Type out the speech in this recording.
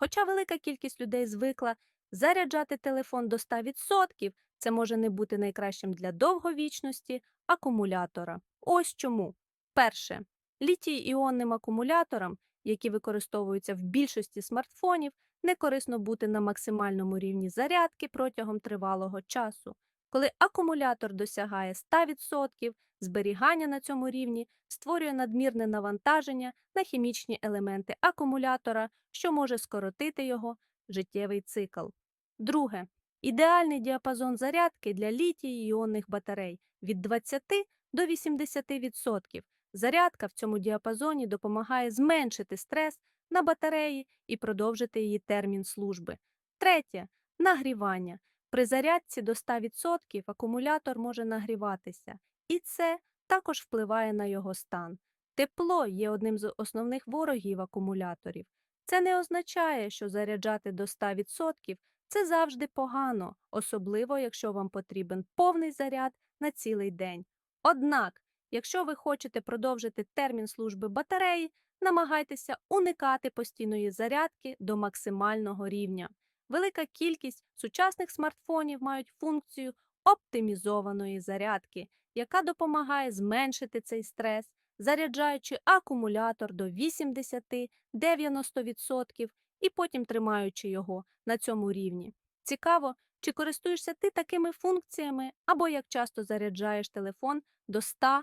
Хоча велика кількість людей звикла заряджати телефон до 100%, це може не бути найкращим для довговічності акумулятора. Ось чому. Перше. Літій-іонним акумуляторам, які використовуються в більшості смартфонів, не корисно бути на максимальному рівні зарядки протягом тривалого часу. Коли акумулятор досягає 100%, зберігання на цьому рівні створює надмірне навантаження на хімічні елементи акумулятора, що може скоротити його життєвий цикл. Друге. Ідеальний діапазон зарядки для літій-іонних батарей від 20 до 80%. Зарядка в цьому діапазоні допомагає зменшити стрес на батареї і продовжити її термін служби. Третє нагрівання. При зарядці до 100% акумулятор може нагріватися, і це також впливає на його стан. Тепло є одним з основних ворогів акумуляторів. Це не означає, що заряджати до 100% це завжди погано, особливо якщо вам потрібен повний заряд на цілий день. Однак, якщо ви хочете продовжити термін служби батареї, намагайтеся уникати постійної зарядки до максимального рівня. Велика кількість сучасних смартфонів мають функцію оптимізованої зарядки, яка допомагає зменшити цей стрес, заряджаючи акумулятор до 80-90% і потім тримаючи його на цьому рівні. Цікаво, чи користуєшся ти такими функціями або як часто заряджаєш телефон до 100%.